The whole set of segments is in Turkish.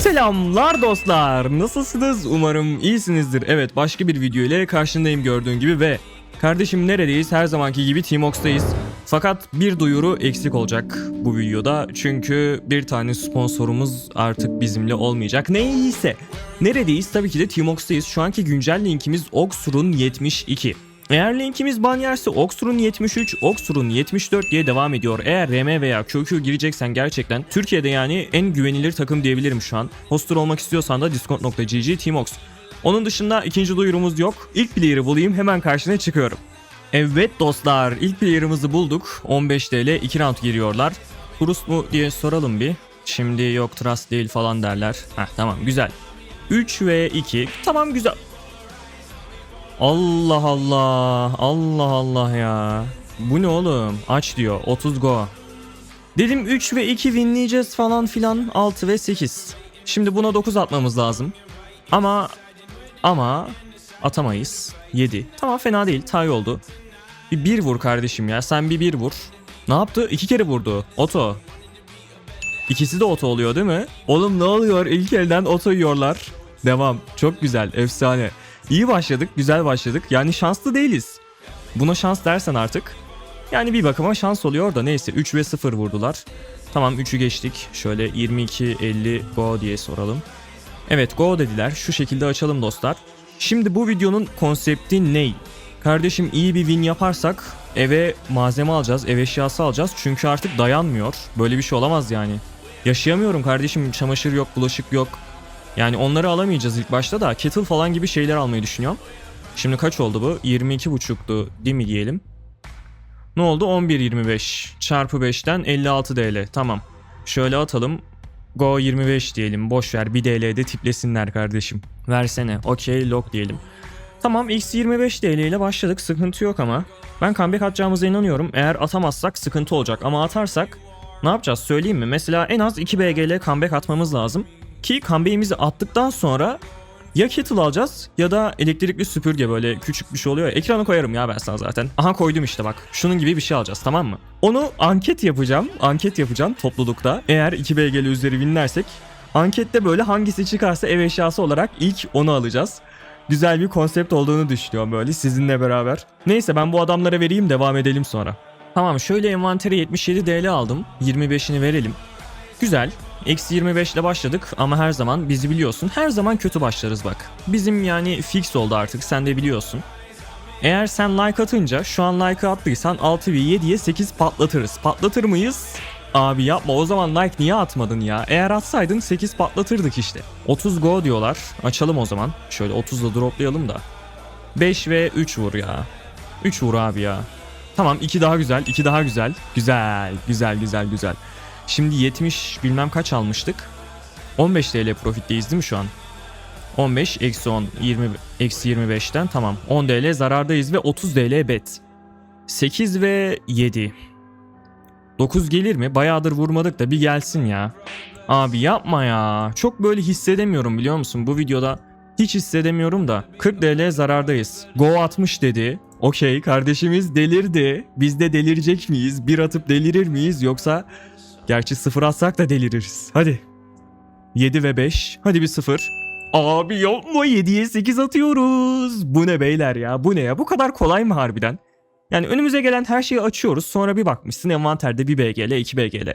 Selamlar dostlar. Nasılsınız? Umarım iyisinizdir. Evet başka bir video ile karşındayım gördüğün gibi ve kardeşim neredeyiz? Her zamanki gibi Teamox'tayız. Fakat bir duyuru eksik olacak bu videoda. Çünkü bir tane sponsorumuz artık bizimle olmayacak. Neyse. Neredeyiz? Tabii ki de Teamox'tayız. Şu anki güncel linkimiz Oxur'un 72. Eğer linkimiz ban Oxur'un 73, Oxur'un 74 diye devam ediyor. Eğer RM veya QQ gireceksen gerçekten Türkiye'de yani en güvenilir takım diyebilirim şu an. Hoster olmak istiyorsan da discord.gg Teamox. Onun dışında ikinci duyurumuz yok. İlk player'ı bulayım hemen karşına çıkıyorum. Evet dostlar ilk player'ımızı bulduk. 15 TL 2 round giriyorlar. Kurus mu diye soralım bir. Şimdi yok trust değil falan derler. Heh tamam güzel. 3 ve 2. Tamam güzel. Allah Allah. Allah Allah ya. Bu ne oğlum? Aç diyor. 30 go. Dedim 3 ve 2 winleyeceğiz falan filan. 6 ve 8. Şimdi buna 9 atmamız lazım. Ama ama atamayız. 7. Tamam fena değil. Tay oldu. Bir 1 vur kardeşim ya. Sen bir 1 vur. Ne yaptı? 2 kere vurdu. Oto. İkisi de oto oluyor değil mi? Oğlum ne oluyor? İlk elden oto yiyorlar. Devam. Çok güzel. Efsane. İyi başladık. Güzel başladık. Yani şanslı değiliz. Buna şans dersen artık. Yani bir bakıma şans oluyor da neyse 3 ve 0 vurdular. Tamam 3'ü geçtik. Şöyle 22-50 go diye soralım. Evet go dediler. Şu şekilde açalım dostlar. Şimdi bu videonun konsepti ne? Kardeşim iyi bir win yaparsak eve malzeme alacağız, ev eşyası alacağız. Çünkü artık dayanmıyor. Böyle bir şey olamaz yani. Yaşayamıyorum kardeşim. Çamaşır yok, bulaşık yok. Yani onları alamayacağız ilk başta da kettle falan gibi şeyler almayı düşünüyorum. Şimdi kaç oldu bu? 22.5'tu değil mi diyelim. Ne oldu? 11.25 çarpı 5'ten 56 DL. Tamam. Şöyle atalım. Go 25 diyelim. Boş ver 1 DL'de tiplesinler kardeşim. Versene. Okey lock diyelim. Tamam x 25 TL ile başladık. Sıkıntı yok ama. Ben comeback atacağımıza inanıyorum. Eğer atamazsak sıkıntı olacak. Ama atarsak ne yapacağız söyleyeyim mi? Mesela en az 2 BG ile comeback atmamız lazım. Ki comeback'imizi attıktan sonra ya kettle alacağız ya da elektrikli süpürge böyle küçük bir şey oluyor. Ekranı koyarım ya ben sana zaten. Aha koydum işte bak. Şunun gibi bir şey alacağız tamam mı? Onu anket yapacağım. Anket yapacağım toplulukta. Eğer 2 BG'li üzeri winlersek ankette böyle hangisi çıkarsa ev eşyası olarak ilk onu alacağız. Güzel bir konsept olduğunu düşünüyorum böyle sizinle beraber. Neyse ben bu adamlara vereyim devam edelim sonra. Tamam şöyle envantere 77 DL aldım. 25'ini verelim. Güzel. Eksi 25 ile başladık ama her zaman bizi biliyorsun. Her zaman kötü başlarız bak. Bizim yani fix oldu artık sen de biliyorsun. Eğer sen like atınca şu an like attıysan 6 ve 7'ye 8 patlatırız. Patlatır mıyız? Abi yapma o zaman like niye atmadın ya? Eğer atsaydın 8 patlatırdık işte. 30 go diyorlar. Açalım o zaman. Şöyle 30'da droplayalım da. 5 ve 3 vur ya. 3 vur abi ya. Tamam 2 daha güzel. 2 daha güzel. Güzel. Güzel güzel güzel. Şimdi 70 bilmem kaç almıştık. 15 TL profitteyiz değil mi şu an? 15 eksi 10 20 eksi 25'ten tamam 10 TL zarardayız ve 30 TL bet. 8 ve 7. 9 gelir mi? Bayağıdır vurmadık da bir gelsin ya. Abi yapma ya. Çok böyle hissedemiyorum biliyor musun bu videoda. Hiç hissedemiyorum da. 40 TL zarardayız. Go 60 dedi. Okey kardeşimiz delirdi. Biz de delirecek miyiz? Bir atıp delirir miyiz yoksa Gerçi sıfır atsak da deliririz. Hadi. 7 ve 5. Hadi bir sıfır. Abi yapma 7'ye 8 atıyoruz. Bu ne beyler ya bu ne ya bu kadar kolay mı harbiden? Yani önümüze gelen her şeyi açıyoruz sonra bir bakmışsın envanterde bir BGL 2 BGL.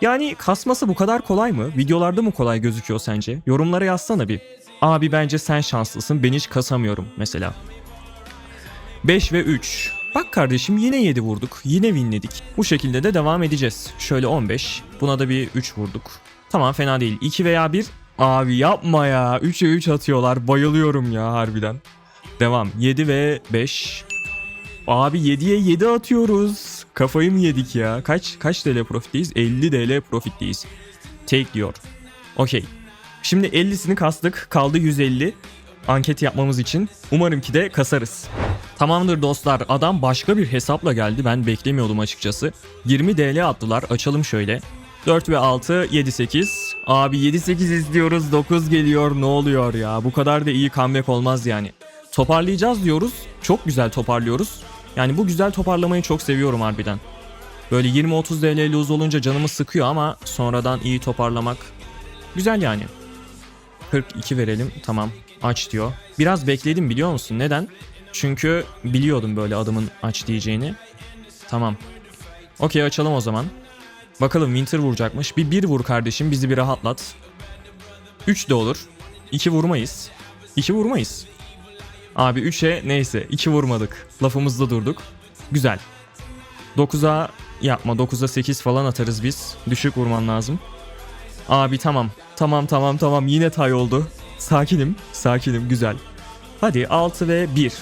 Yani kasması bu kadar kolay mı? Videolarda mı kolay gözüküyor sence? Yorumlara yazsana bir. Abi bence sen şanslısın ben hiç kasamıyorum mesela. 5 ve 3. Bak kardeşim yine 7 vurduk. Yine winledik. Bu şekilde de devam edeceğiz. Şöyle 15. Buna da bir 3 vurduk. Tamam fena değil. 2 veya 1. Abi yapma ya. 3'e 3 atıyorlar. Bayılıyorum ya harbiden. Devam. 7 ve 5. Abi 7'ye 7 atıyoruz. Kafayı mı yedik ya? Kaç kaç TL profitteyiz? 50 TL profitteyiz. Take diyor. Okey. Şimdi 50'sini kastık. Kaldı 150. Anket yapmamız için. Umarım ki de kasarız. Tamamdır dostlar adam başka bir hesapla geldi ben beklemiyordum açıkçası. 20 DL attılar açalım şöyle. 4 ve 6 7 8. Abi 7 8 izliyoruz 9 geliyor ne oluyor ya bu kadar da iyi comeback olmaz yani. Toparlayacağız diyoruz çok güzel toparlıyoruz. Yani bu güzel toparlamayı çok seviyorum harbiden. Böyle 20-30 DL lose olunca canımı sıkıyor ama sonradan iyi toparlamak güzel yani. 42 verelim. Tamam. Aç diyor. Biraz bekledim biliyor musun? Neden? Çünkü biliyordum böyle adımın aç diyeceğini. Tamam. Okey açalım o zaman. Bakalım Winter vuracakmış. Bir bir vur kardeşim bizi bir rahatlat. 3 de olur. 2 vurmayız. 2 vurmayız. Abi 3'e neyse 2 vurmadık. Lafımızda durduk. Güzel. 9'a yapma 9'a 8 falan atarız biz. Düşük vurman lazım. Abi tamam. Tamam tamam tamam yine tay oldu. Sakinim. Sakinim güzel. Hadi 6 ve 1.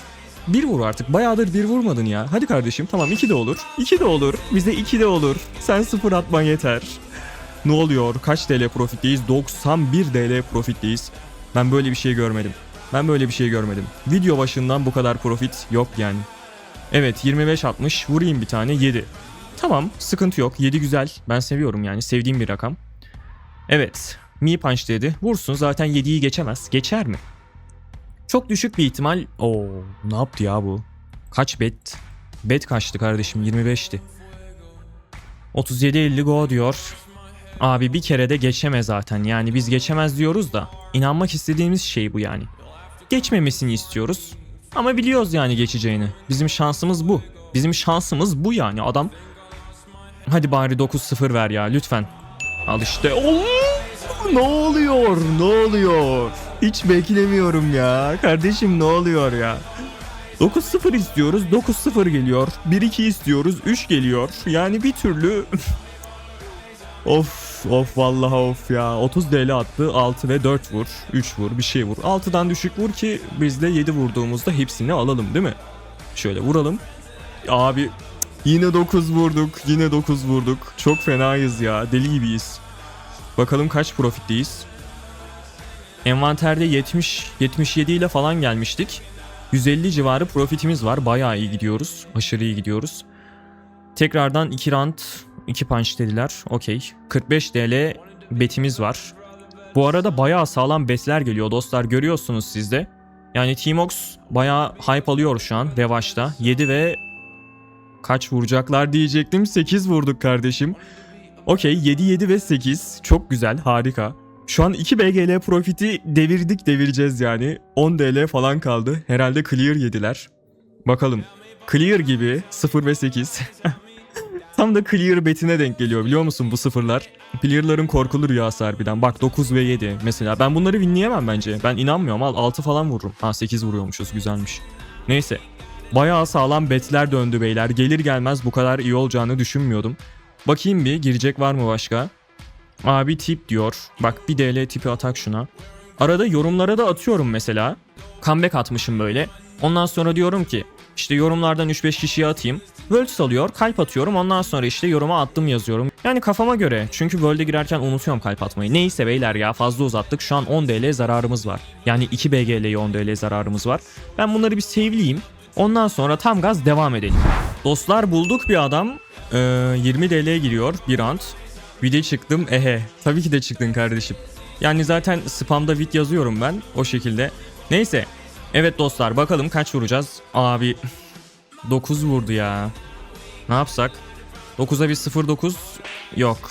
1 vur artık. Bayağıdır 1 vurmadın ya. Hadi kardeşim tamam 2 de olur. 2 de olur. Bize 2 de olur. Sen 0 atman yeter. Ne oluyor? Kaç TL profitteyiz? 91 TL profitteyiz. Ben böyle bir şey görmedim. Ben böyle bir şey görmedim. Video başından bu kadar profit yok yani. Evet 25-60 vurayım bir tane 7. Tamam sıkıntı yok 7 güzel. Ben seviyorum yani sevdiğim bir rakam. Evet Mi Punch dedi. Vursun zaten 7'yi geçemez. Geçer mi? Çok düşük bir ihtimal. Oo ne yaptı ya bu? Kaç bet? Bet kaçtı kardeşim 25'ti. 37-50 go diyor. Abi bir kere de geçemez zaten. Yani biz geçemez diyoruz da inanmak istediğimiz şey bu yani. Geçmemesini istiyoruz. Ama biliyoruz yani geçeceğini. Bizim şansımız bu. Bizim şansımız bu yani. Adam Hadi bari 9-0 ver ya lütfen. Al işte. Oo! Ne oluyor? Ne oluyor? Hiç beklemiyorum ya. Kardeşim ne oluyor ya? 9-0 istiyoruz. 9-0 geliyor. 1-2 istiyoruz. 3 geliyor. Yani bir türlü Of of vallahi of ya. 30 DL attı. 6 ve 4 vur. 3 vur bir şey vur. 6'dan düşük vur ki biz de 7 vurduğumuzda hepsini alalım değil mi? Şöyle vuralım. Abi yine 9 vurduk. Yine 9 vurduk. Çok fenayız ya. Deli gibiyiz. Bakalım kaç profitteyiz. Envanterde 70 77 ile falan gelmiştik. 150 civarı profitimiz var. Bayağı iyi gidiyoruz. Aşırı iyi gidiyoruz. Tekrardan 2 round 2 punch dediler. Okey. 45 TL betimiz var. Bu arada bayağı sağlam betler geliyor dostlar. Görüyorsunuz siz de. Yani T-Mox bayağı hype alıyor şu an revaçta. 7 ve kaç vuracaklar diyecektim. 8 vurduk kardeşim. Okey 7 7 ve 8. Çok güzel harika. Şu an 2 BGL profiti devirdik devireceğiz yani. 10 DL falan kaldı. Herhalde clear yediler. Bakalım. Clear gibi 0 ve 8. Tam da clear betine denk geliyor biliyor musun bu sıfırlar? Clear'ların korkulu rüyası harbiden. Bak 9 ve 7 mesela. Ben bunları winleyemem bence. Ben inanmıyorum. Al 6 falan vururum. Ha 8 vuruyormuşuz güzelmiş. Neyse. Bayağı sağlam betler döndü beyler. Gelir gelmez bu kadar iyi olacağını düşünmüyordum. Bakayım bir girecek var mı başka? Abi tip diyor. Bak bir DL tipi atak şuna. Arada yorumlara da atıyorum mesela. Comeback atmışım böyle. Ondan sonra diyorum ki işte yorumlardan 3-5 kişiye atayım. World salıyor, kalp atıyorum. Ondan sonra işte yoruma attım yazıyorum. Yani kafama göre. Çünkü World'e girerken unutuyorum kalp atmayı. Neyse beyler ya fazla uzattık. Şu an 10 DL zararımız var. Yani 2 BGL'ye 10 DL zararımız var. Ben bunları bir save'leyeyim. Ondan sonra tam gaz devam edelim. Dostlar bulduk bir adam. Ee, 20 DL giriyor bir round. Bir de çıktım ehe. Tabii ki de çıktın kardeşim. Yani zaten spamda vid yazıyorum ben o şekilde. Neyse. Evet dostlar bakalım kaç vuracağız. Abi 9 vurdu ya. Ne yapsak? 9'a bir 0-9 yok.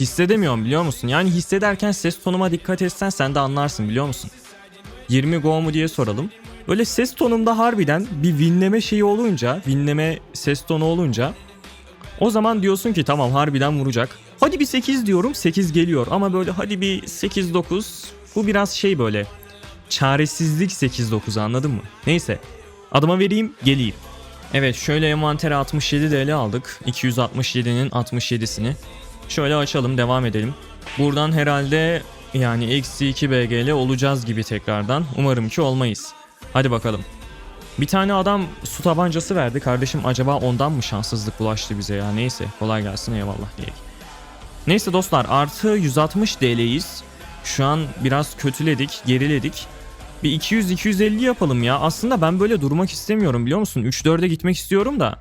Hissedemiyorum biliyor musun? Yani hissederken ses tonuma dikkat etsen sen de anlarsın biliyor musun? 20 go mu diye soralım. Böyle ses tonumda harbiden bir winleme şeyi olunca, winleme ses tonu olunca o zaman diyorsun ki tamam harbiden vuracak. Hadi bir 8 diyorum 8 geliyor ama böyle hadi bir 8-9 bu biraz şey böyle çaresizlik 8-9 anladın mı? Neyse adıma vereyim geleyim. Evet şöyle envantere 67 DL aldık. 267'nin 67'sini. Şöyle açalım devam edelim. Buradan herhalde yani eksi 2 BGL olacağız gibi tekrardan. Umarım ki olmayız. Hadi bakalım. Bir tane adam su tabancası verdi. Kardeşim acaba ondan mı şanssızlık bulaştı bize ya? Neyse kolay gelsin eyvallah diye. Neyse dostlar artı 160 DL'yiz. Şu an biraz kötüledik, geriledik. Bir 200-250 yapalım ya. Aslında ben böyle durmak istemiyorum biliyor musun? 3-4'e gitmek istiyorum da.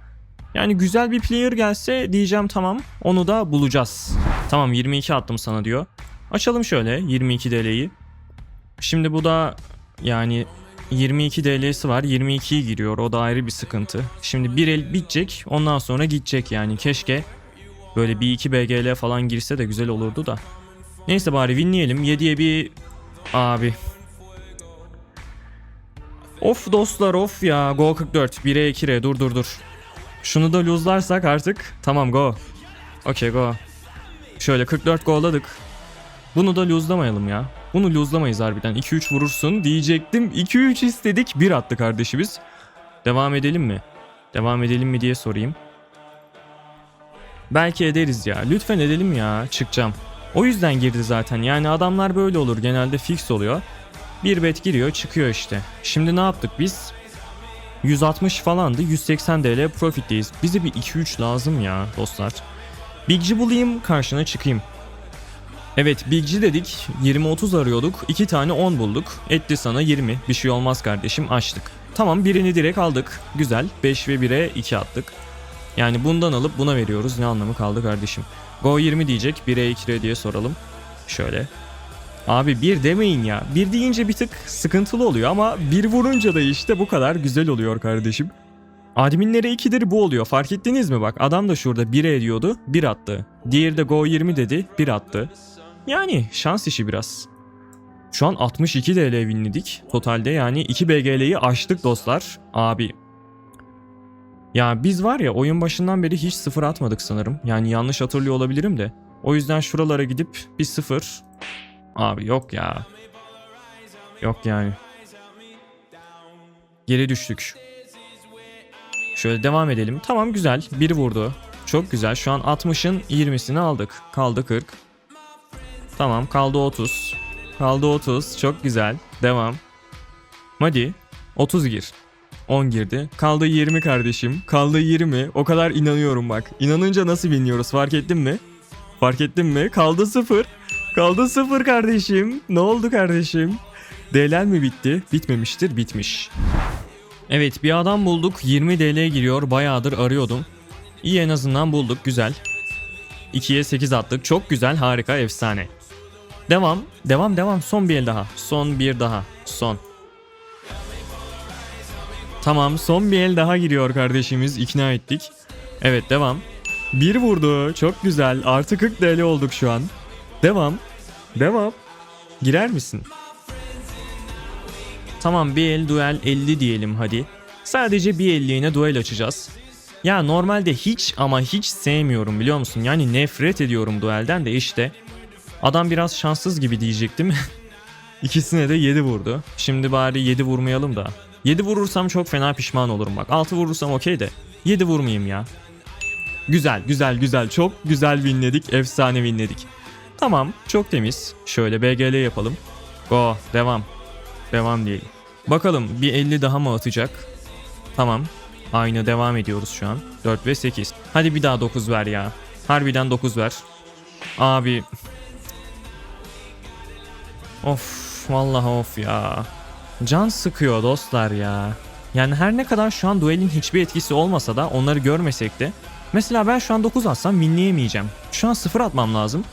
Yani güzel bir player gelse diyeceğim tamam. Onu da bulacağız. Tamam 22 attım sana diyor. Açalım şöyle 22 DL'yi. Şimdi bu da yani 22 DL'si var. 22'yi giriyor. O da ayrı bir sıkıntı. Şimdi bir el bitecek. Ondan sonra gidecek yani. Keşke böyle bir 2 BGL falan girse de güzel olurdu da. Neyse bari winleyelim. 7'ye bir Abi. Of dostlar of ya. Go 44. 1'e 2're dur dur dur. Şunu da lose'larsak artık tamam go. Okey go. Şöyle 44 go'ladık. Bunu da lose'lamayalım ya. Bunu lose'lamayız harbiden. 2-3 vurursun diyecektim. 2-3 istedik. 1 attı kardeşimiz. Devam edelim mi? Devam edelim mi diye sorayım. Belki ederiz ya. Lütfen edelim ya. Çıkacağım. O yüzden girdi zaten. Yani adamlar böyle olur. Genelde fix oluyor. Bir bet giriyor çıkıyor işte. Şimdi ne yaptık biz? 160 falandı. 180 TL profitteyiz. Bize bir 2-3 lazım ya dostlar. Big G bulayım karşına çıkayım. Evet Big G dedik 20-30 arıyorduk 2 tane 10 bulduk etti sana 20 bir şey olmaz kardeşim açtık. Tamam birini direkt aldık güzel 5 ve 1'e 2 attık. Yani bundan alıp buna veriyoruz ne anlamı kaldı kardeşim. Go 20 diyecek 1'e 2'e diye soralım. Şöyle. Abi bir demeyin ya. Bir deyince bir tık sıkıntılı oluyor ama bir vurunca da işte bu kadar güzel oluyor kardeşim. Adminlere 2'dir bu oluyor. Fark ettiniz mi bak? Adam da şurada 1'e ediyordu. 1 attı. Diğeri de Go 20 dedi. 1 attı. Yani şans işi biraz. Şu an 62 TL winledik. Totalde yani 2 BGL'yi aştık dostlar. Abi. Ya biz var ya oyun başından beri hiç sıfır atmadık sanırım. Yani yanlış hatırlıyor olabilirim de. O yüzden şuralara gidip bir sıfır. Abi yok ya. Yok yani. Geri düştük. Şöyle devam edelim. Tamam güzel. Bir vurdu. Çok güzel. Şu an 60'ın 20'sini aldık. Kaldı 40. Tamam kaldı 30. Kaldı 30. Çok güzel. Devam. Hadi. 30 gir. 10 girdi. Kaldı 20 kardeşim. Kaldı 20. O kadar inanıyorum bak. İnanınca nasıl biniyoruz fark ettin mi? Fark ettin mi? Kaldı 0. Kaldı 0 kardeşim. Ne oldu kardeşim? DLL mi bitti? Bitmemiştir. Bitmiş. Evet bir adam bulduk. 20 DL giriyor. Bayağıdır arıyordum. İyi en azından bulduk. Güzel. 2'ye 8 attık. Çok güzel. Harika. Efsane. Devam. Devam devam. Son bir el daha. Son bir daha. Son. Tamam son bir el daha giriyor kardeşimiz. İkna ettik. Evet devam. Bir vurdu. Çok güzel. Artı 40 TL olduk şu an. Devam. Devam. Girer misin? Tamam bir el duel 50 diyelim hadi. Sadece bir elliğine duel açacağız. Ya normalde hiç ama hiç sevmiyorum biliyor musun? Yani nefret ediyorum duelden de işte. Adam biraz şanssız gibi diyecektim. İkisine de 7 vurdu. Şimdi bari 7 vurmayalım da. 7 vurursam çok fena pişman olurum bak. 6 vurursam okey de. 7 vurmayayım ya. Güzel güzel güzel çok güzel winledik. Efsane winledik. Tamam çok temiz. Şöyle BGL yapalım. Go devam. Devam diyelim. Bakalım bir 50 daha mı atacak? Tamam. Aynı devam ediyoruz şu an. 4 ve 8. Hadi bir daha 9 ver ya. Harbiden 9 ver. Abi. Of vallahi of ya. Can sıkıyor dostlar ya. Yani her ne kadar şu an duelin hiçbir etkisi olmasa da onları görmesek de. Mesela ben şu an 9 atsam winleyemeyeceğim. Şu an 0 atmam lazım.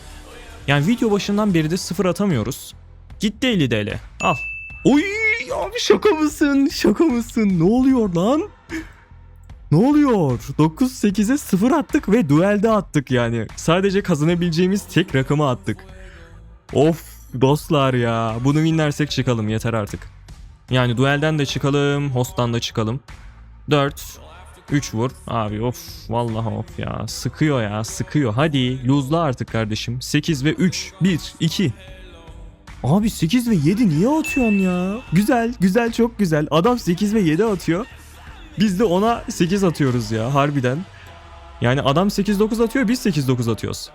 Yani video başından beri de 0 atamıyoruz. Gitti 50 DL. Al. Oy abi şaka mısın? Şaka mısın? Ne oluyor lan? Ne oluyor? 9-8'e 0 attık ve duelde attık yani. Sadece kazanabileceğimiz tek rakamı attık. Of dostlar ya. Bunu winlersek çıkalım yeter artık. Yani duelden de çıkalım, host'tan da çıkalım. 4 3 vur. Abi of vallahi of ya. Sıkıyor ya, sıkıyor. Hadi lose'la artık kardeşim. 8 ve 3 1 2 Abi 8 ve 7 niye atıyorsun ya? Güzel, güzel, çok güzel. Adam 8 ve 7 atıyor. Biz de ona 8 atıyoruz ya harbiden. Yani adam 8-9 atıyor biz 8-9 atıyoruz.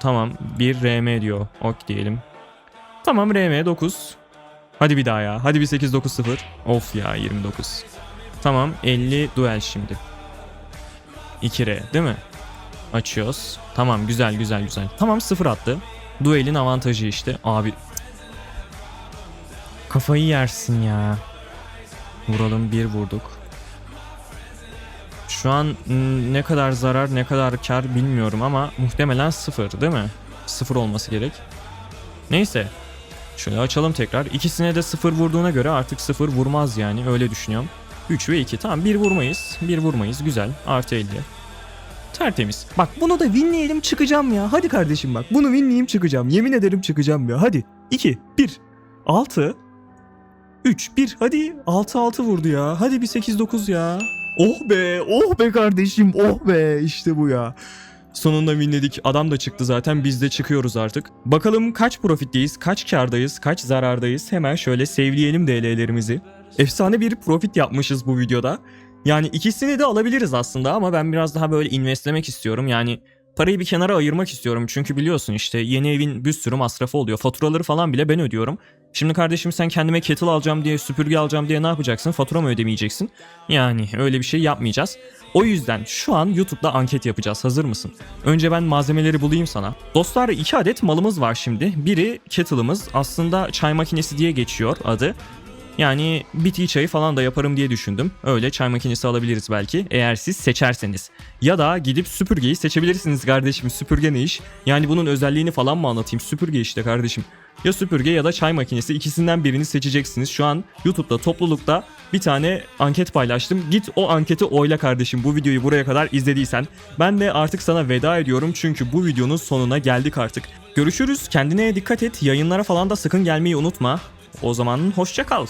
Tamam bir RM diyor. Ok diyelim. Tamam RM 9. Hadi bir daha ya. Hadi bir 8-9-0. Of ya 29. Tamam 50 duel şimdi. 2R değil mi? Açıyoruz. Tamam güzel güzel güzel. Tamam 0 attı. Duelin avantajı işte. Abi. Kafayı yersin ya. Vuralım bir vurduk. Şu an mm, ne kadar zarar ne kadar kar bilmiyorum ama muhtemelen sıfır değil mi? Sıfır olması gerek. Neyse. Şöyle açalım tekrar. İkisine de sıfır vurduğuna göre artık sıfır vurmaz yani öyle düşünüyorum. 3 ve 2 tamam bir vurmayız. Bir vurmayız güzel. Artı 50. Tertemiz. Bak bunu da winleyelim çıkacağım ya. Hadi kardeşim bak. Bunu winleyeyim çıkacağım. Yemin ederim çıkacağım ya. Hadi. 2, 1, 6, 3, 1. Hadi 6, 6 vurdu ya. Hadi bir 8, 9 ya. Oh be, oh be kardeşim, oh be. İşte bu ya. Sonunda winledik. Adam da çıktı zaten. Biz de çıkıyoruz artık. Bakalım kaç profitteyiz, kaç kardayız, kaç zarardayız. Hemen şöyle sevleyelim DL'lerimizi. Efsane bir profit yapmışız bu videoda. Yani ikisini de alabiliriz aslında ama ben biraz daha böyle investlemek istiyorum. Yani parayı bir kenara ayırmak istiyorum. Çünkü biliyorsun işte yeni evin bir sürü masrafı oluyor. Faturaları falan bile ben ödüyorum. Şimdi kardeşim sen kendime kettle alacağım diye, süpürge alacağım diye ne yapacaksın? Fatura mı ödemeyeceksin? Yani öyle bir şey yapmayacağız. O yüzden şu an YouTube'da anket yapacağız. Hazır mısın? Önce ben malzemeleri bulayım sana. Dostlar iki adet malımız var şimdi. Biri kettle'ımız. Aslında çay makinesi diye geçiyor adı. Yani bitki çayı falan da yaparım diye düşündüm. Öyle çay makinesi alabiliriz belki eğer siz seçerseniz. Ya da gidip süpürgeyi seçebilirsiniz kardeşim. Süpürge ne iş? Yani bunun özelliğini falan mı anlatayım? Süpürge işte kardeşim. Ya süpürge ya da çay makinesi ikisinden birini seçeceksiniz. Şu an YouTube'da toplulukta bir tane anket paylaştım. Git o anketi oyla kardeşim bu videoyu buraya kadar izlediysen. Ben de artık sana veda ediyorum çünkü bu videonun sonuna geldik artık. Görüşürüz kendine dikkat et yayınlara falan da sakın gelmeyi unutma. O zaman hoşça kal.